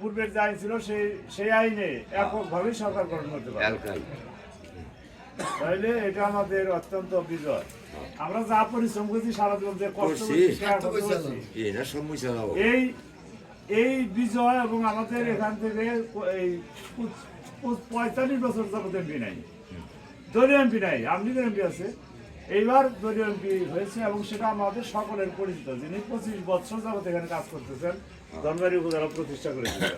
পূর্বের যে আইন ছিল সেই সেই আইনে এককভাবেই সরকার গঠন করতে পারে। তাইলে এটা আমাদের অত্যন্ত বিজয়। আমরা যা পরিশ্রম করছি সারা জীবন যে কষ্ট। এই না সমস্যা দাও এই এই বিজয় এবং আমাদের এখান থেকে এই পঁয়তাল্লিশ বছর যাবত এমপি নাই। দলীয় এমপি নাই আমলিগের এমপি আছে। এইবার দলীয় এমপি হয়েছে এবং সেটা আমাদের সকলের পরিচিত যিনি পঁচিশ বছর যাবত এখানে কাজ করতেছেন ধনবাড়ি উপজেলা প্রতিষ্ঠা করেছিলেন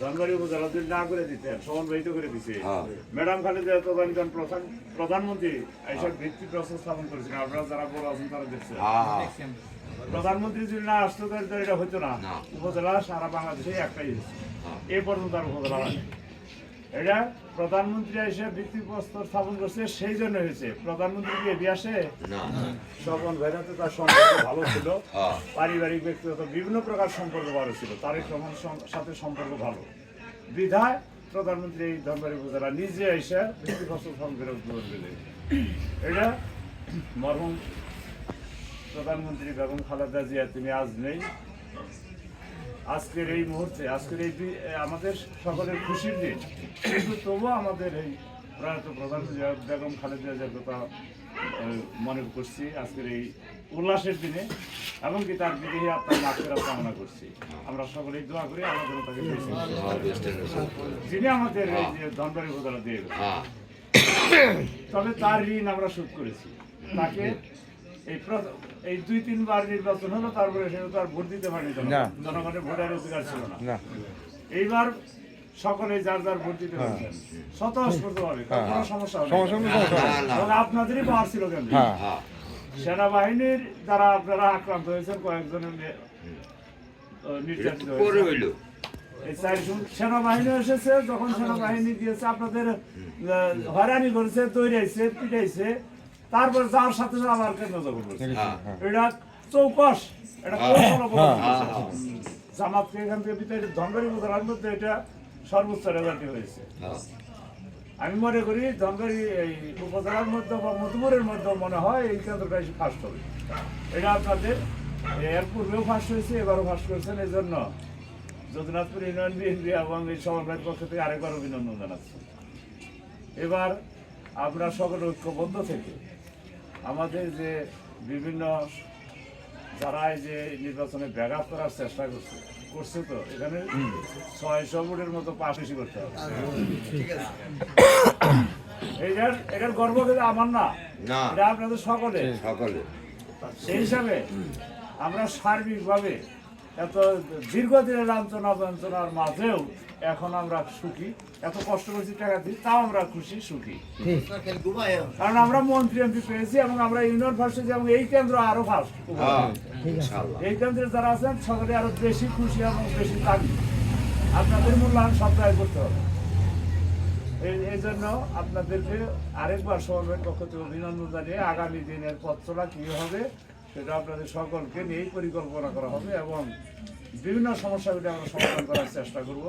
ধনবাড়ি উপজেলা যদি না করে দিতেন সমন্বয়িত করে দিছে। হ্যাঁ। ম্যাডাম খালেদা তদানীতন প্রধান প্রধানমন্ত্রী এইসব ভিত্তি প্রশ্ন স্থাপন করেছিলেন আপনারা যারা বড় আছেন তারা দেখছেন। হ্যাঁ প্রধানমন্ত্রী যদি না আসতো তাহলে এটা হতো না। উপজেলা সারা বাংলাদেশে একটাই হচ্ছে হ্যাঁ। এ পর্যন্ত আর উপজেলা হয়নি এটা প্রধানমন্ত্রী এসে ভিত্তিপ্রস্তর স্থাপন করছে সেই জন্য হয়েছে। প্রধানমন্ত্রী কি এগিয়ে আসে? না। সকল ভেদাতে তার সম্পর্ক ভালো ছিল। পারিবারিক ব্যক্তিগত বিভিন্ন প্রকার সম্পর্ক ভালো ছিল। তারেক রহমান সাথে সম্পর্ক ভালো। বিধায় প্রধানমন্ত্রী এই ধনবাড়ি উপজেলা নিজে এসে ভিত্তিপ্রস্তর স্থাপন করে উদ্বোধন করে এটা মরহুম প্রধানমন্ত্রী বেগম খালেদা জিয়া তিনি আজ নেই। আজকের এই মুহূর্তে আজকের এই আমাদের সকলের খুশির দিন। কিন্তু তবুও আমাদের এই প্রয়াত প্রধানমন্ত্রী বেগম খালেদা জিয়ার কথা মনে করছি আজকের এই উল্লাসের দিনে এমনকি তার বিদেহী আপনার মাফেরা কামনা করছি। আমরা সকলেই দোয়া করি আমাদের তাকে হ্যাঁ যিনি আমাদের এই যে ধনবাড়ি উপজেলা দিয়ে হ্যাঁ। তবে তার ঋণ আমরা শোধ করেছি। তাকে এই এই দুই তিনবার নির্বাচন হলো তারপরে সে তো আর ভোট দিতে পারেনি জনগণের ভোটের অধিকার ছিল না। না। এইবার সকলে যার যার ভোট দিতে স্বতঃস্ফূর্ত ভাবে কোনো সমস্যা হবে। না। এবং আপনাদেরই পাওয়ার ছিল কেন? হ্যাঁ। হ্যাঁ সেনাবাহিনীর দ্বারা আপনারা আক্রান্ত হয়েছেন কয়েকজনের নির্যাতিত হয়েছে হইল। এই চারজন সেনাবাহিনী এসেছে যখন সেনাবাহিনী দিয়েছে আপনাদের হয়রানি করেছে তৈরাইছে পিটাইছে তারপর যাওয়ার সাথে সাথে আবার কেন্দ্র করছে হ্যাঁ। এটা চৌকস এটা হ্যাঁ। হ্যাঁ। জামাতকে এখান থেকে বিতাড়িত ধনবাড়ি উপজেলার মধ্যে এটা সর্বোচ্চ রেজাল্টই হয়েছে। হ্যাঁ। আমি মনে করি এই উপজেলার মধ্যে বা মধুপুরের মধ্যে মনে হয় এই কেন্দ্রটা ফার্স্ট হবে। এটা আপনাদের এর পূর্বেও ফার্স্ট হয়েছে এবারও ফার্স্ট করেছেন এই জন্য যদুনাথপুর ইউনিয়ন বিএনপি এবং এই সমবায়ের পক্ষ থেকে আরেকবার অভিনন্দন জানাচ্ছি। এবার আমরা সকল ঐক্যবদ্ধ থেকে আমাদের যে বিভিন্ন যারা এই যে নির্বাচনে ব্যাঘাত করার চেষ্টা করছে করছে তো এখানে ছয়শো ভোটের মতো পাশ বেশি করতে হবে। এইটার এটার গর্ব কিন্তু আমার না। না। এটা আপনাদের সকলে সকলে সেই হিসাবে আমরা সার্বিকভাবে এত দীর্ঘদিনের লাঞ্ছনা বঞ্চনার মাঝেও এখন আমরা সুখী। এত কষ্ট করছি টাকা দিই তাও আমরা খুশি সুখী। কারণ আমরা মন্ত্রী এমপি পেয়েছি এবং আমরা ইউনিয়ন ফার্স্ট হয়েছি এবং এই কেন্দ্র আরও ফার্স্ট হ্যাঁ এই কেন্দ্রে যারা আছেন সকলে আরও বেশি খুশি এবং বেশি দাবি আপনাদের মূল্যায়ন সপ্তাহে করতে হবে। এই এই জন্য আপনাদেরকে আরেকবার সমবের পক্ষ থেকে অভিনন্দন জানিয়ে আগামী দিনের পথ চলা কী হবে সেটা আপনাদের সকলকে নিয়েই পরিকল্পনা করা হবে এবং বিভিন্ন সমস্যাগুলি আমরা সমাধান করার চেষ্টা করব।